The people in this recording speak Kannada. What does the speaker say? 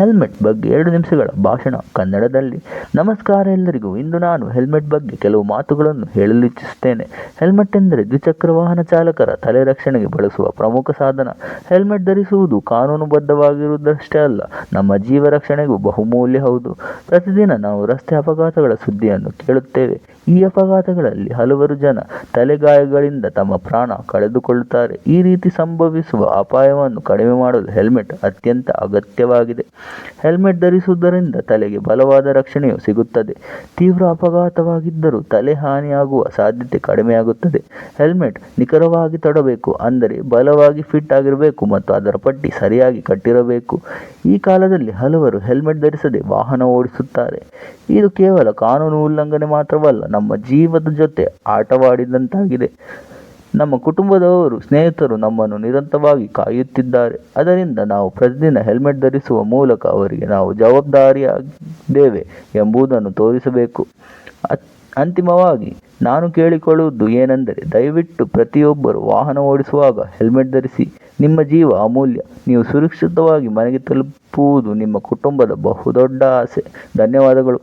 ಹೆಲ್ಮೆಟ್ ಬಗ್ಗೆ ಎರಡು ನಿಮಿಷಗಳ ಭಾಷಣ ಕನ್ನಡದಲ್ಲಿ. ನಮಸ್ಕಾರ ಎಲ್ಲರಿಗೂ. ಇಂದು ನಾನು ಹೆಲ್ಮೆಟ್ ಬಗ್ಗೆ ಕೆಲವು ಮಾತುಗಳನ್ನು ಹೇಳಲು ಇಚ್ಛಿಸುತ್ತೇನೆ ಹೆಲ್ಮೆಟ್ ಎಂದರೆ ದ್ವಿಚಕ್ರ ವಾಹನ ಚಾಲಕರ ತಲೆ ರಕ್ಷಣೆಗೆ ಬಳಸುವ ಪ್ರಮುಖ ಸಾಧನ. ಹೆಲ್ಮೆಟ್ ಧರಿಸುವುದು ಕಾನೂನುಬದ್ಧವಾಗಿರುವುದಷ್ಟೇ ಅಲ್ಲ, ನಮ್ಮ ಜೀವ ರಕ್ಷಣೆಗೂ ಬಹುಮೂಲ್ಯ ಹೌದು. ಪ್ರತಿದಿನ ನಾವು ರಸ್ತೆ ಅಪಘಾತಗಳ ಸುದ್ದಿಯನ್ನು ಕೇಳುತ್ತೇವೆ. ಈ ಅಪಘಾತಗಳಲ್ಲಿ ಹಲವರು ಜನ ತಲೆಗಾಯಗಳಿಂದ ತಮ್ಮ ಪ್ರಾಣ ಕಳೆದುಕೊಳ್ಳುತ್ತಾರೆ. ಈ ರೀತಿ ಸಂಭವಿಸುವ ಅಪಾಯವನ್ನು ಕಡಿಮೆ ಮಾಡಲು ಹೆಲ್ಮೆಟ್ ಅತ್ಯಂತ ಅಗತ್ಯವಾಗಿದೆ. ಹೆಲ್ಮೆಟ್ ಧರಿಸುವುದರಿಂದ ತಲೆಗೆ ಬಲವಾದ ರಕ್ಷಣೆಯು ಸಿಗುತ್ತದೆ. ತೀವ್ರ ಅಪಘಾತವಾಗಿದ್ದರೂ ತಲೆ ಹಾನಿಯಾಗುವ ಸಾಧ್ಯತೆ ಕಡಿಮೆಯಾಗುತ್ತದೆ. ಹೆಲ್ಮೆಟ್ ನಿಖರವಾಗಿ ತೊಡಬೇಕು ಅಂದರೆ ಬಲವಾಗಿ ಫಿಟ್ ಆಗಿರಬೇಕು ಮತ್ತು ಅದರ ಪಟ್ಟಿ ಸರಿಯಾಗಿ ಕಟ್ಟಿರಬೇಕು. ಈ ಕಾಲದಲ್ಲಿ ಹಲವರು ಹೆಲ್ಮೆಟ್ ಧರಿಸದೆ ವಾಹನ ಓಡಿಸುತ್ತಾರೆ. ಇದು ಕೇವಲ ಕಾನೂನು ಉಲ್ಲಂಘನೆ ಮಾತ್ರವಲ್ಲ, ನಮ್ಮ ಜೀವದ ಜೊತೆ ಆಟವಾಡಿದಂತಾಗಿದೆ. ನಮ್ಮ ಕುಟುಂಬದವರು ಸ್ನೇಹಿತರು ನಮ್ಮನ್ನು ನಿರಂತರವಾಗಿ ಕಾಯುತ್ತಿದ್ದಾರೆ. ಅದರಿಂದ ನಾವು ಪ್ರತಿದಿನ ಹೆಲ್ಮೆಟ್ ಧರಿಸುವ ಮೂಲಕ ಅವರಿಗೆ ನಾವು ಜವಾಬ್ದಾರಿಯಾಗಿದ್ದೇವೆ ಎಂಬುದನ್ನು ತೋರಿಸಬೇಕು. ಅತ್- ಅಂತಿಮವಾಗಿ ನಾನು ಕೇಳಿಕೊಳ್ಳುವುದು ಏನೆಂದರೆ ದಯವಿಟ್ಟು ಪ್ರತಿಯೊಬ್ಬರು ವಾಹನ ಓಡಿಸುವಾಗ ಹೆಲ್ಮೆಟ್ ಧರಿಸಿ. ನಿಮ್ಮ ಜೀವ ಅಮೂಲ್ಯ. ನೀವು ಸುರಕ್ಷಿತವಾಗಿ ಮನೆಗೆ ತಲುಪುವುದು ನಿಮ್ಮ ಕುಟುಂಬದ ಬಹುದೊಡ್ಡ ಆಸೆ. ಧನ್ಯವಾದಗಳು.